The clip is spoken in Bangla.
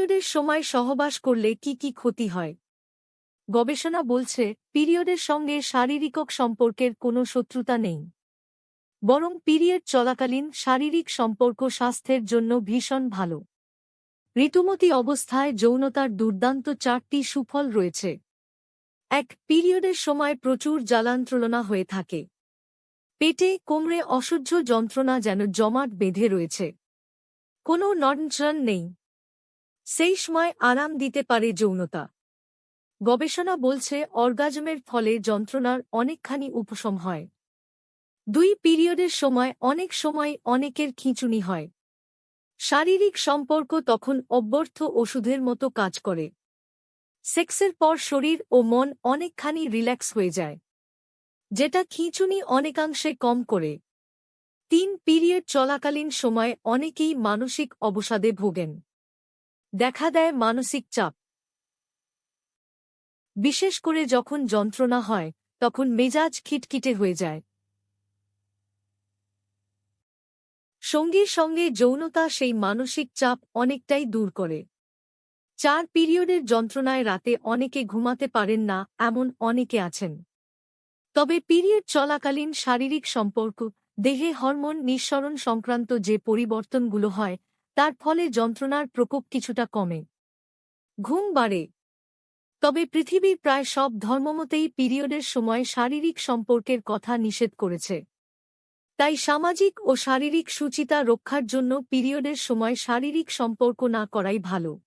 পিরিয়ডের সময় সহবাস করলে কি কি ক্ষতি হয়? গবেষণা বলছে, পিরিয়ডের সঙ্গে শারীরিকক সম্পর্কের কোনো শত্রুতা নেই। বরং পিরিয়ড চলাকালীন শারীরিক সম্পর্ক স্বাস্থ্যের জন্য ভীষণ ভালো। ঋতুমতী অবস্থায় যৌনতার দুর্দান্ত চারটি সুফল রয়েছে। এক, পিরিয়ডের সময় প্রচুর জ্বালান্ত্রলনা হয়ে থাকে। পেটে, কোমরে অসহ্য যন্ত্রণা যেন জমাট বেঁধে রয়েছে। কোনো নড়নচড়ন নেই। সেই সময় আরাম দিতে পারে যৌনতা। গবেষণা বলছে অর্গাজমের ফলে যন্ত্রণার অনেকখানি উপশম হয়। দুই পিরিয়ডের সময় অনেক সময় অনেকের খিঁচুনি হয়। শারীরিক সম্পর্ক তখন অব্যর্থ ওষুধের মতো কাজ করে। সেক্সের পর শরীর ও মন অনেকখানি রিল্যাক্স হয়ে যায়। যেটা খিঁচুনি অনেকাংশে কম করে। তিন পিরিয়ড চলাকালীন সময় অনেকেই মানসিক অবসাদে ভোগেন। দেখা দেয় মানসিক চাপ। বিশেষ করে যখন যন্ত্রণা হয়, তখন মেজাজ খিটখিটে হয়ে যায়। সঙ্গীর সঙ্গে যৌনতা সেই মানসিক চাপ অনেকটাই দূর করে। চার পিরিয়ডের যন্ত্রণায় রাতে অনেকে ঘুমাতে পারেন না, এমন অনেকে আছেন। তবে পিরিয়ড চলাকালীন শারীরিক সম্পর্ক, দেহে হরমোন নিঃসরণ সংক্রান্ত যে পরিবর্তনগুলো হয় তার ফলে যন্ত্রণার প্রকোপ কিছুটা কমে। ঘুম বাড়ে। তবে পৃথিবীর প্রায় সব ধর্মমতেই পিরিয়ডের সময় শারীরিক সম্পর্কের কথা নিষেধ করেছে। তাই সামাজিক ও শারীরিক সুচিতা রক্ষার জন্য পিরিয়ডের সময় শারীরিক সম্পর্ক না করাই ভালো।